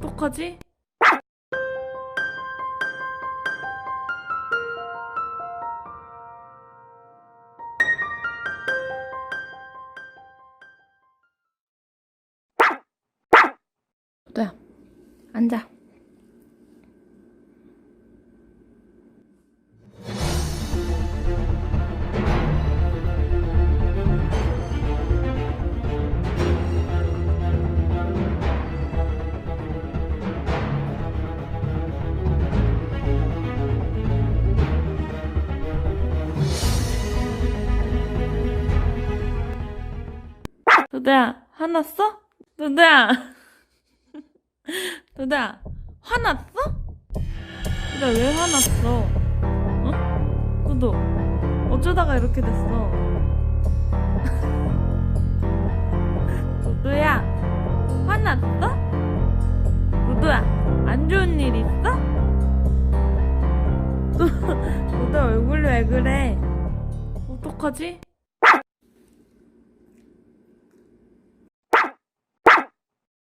어떡하지? 도도야, 앉아. 도도야, 화났어? 도도야. 도도야, 화났어? 도도야, 왜 화났어? 어? 도도, 어쩌다가 이렇게 됐어? 도도야, 화났어? 도도야, 안 좋은 일 있어? 도, 도도야, 얼굴이 왜 그래? 어떡하지?